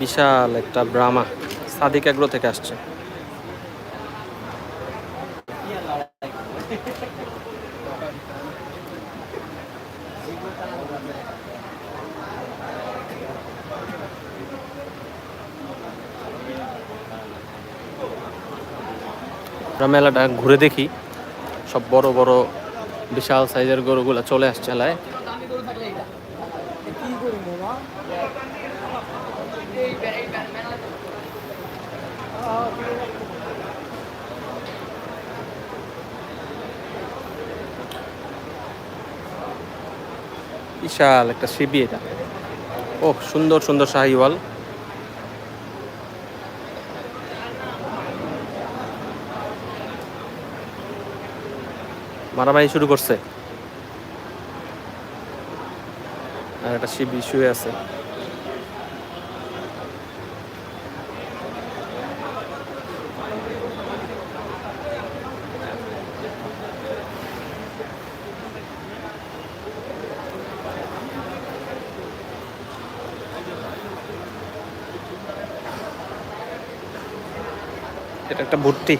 বিশাল একটা ব্রাহ্মা সাদিক এগ্রো থেকে আসছে। মেলাটা ঘুরে দেখি। সব বড় বড়, বিশাল সাইজের গরুগুলা চলে আসছে এলায় বিশাল একটা সিবি এটা। ও সুন্দর সুন্দর শাহিওয়াল। মারামারি শুরু করছে। আর একটা শিব শুয়ে আছে। এটা একটা ভুট্টি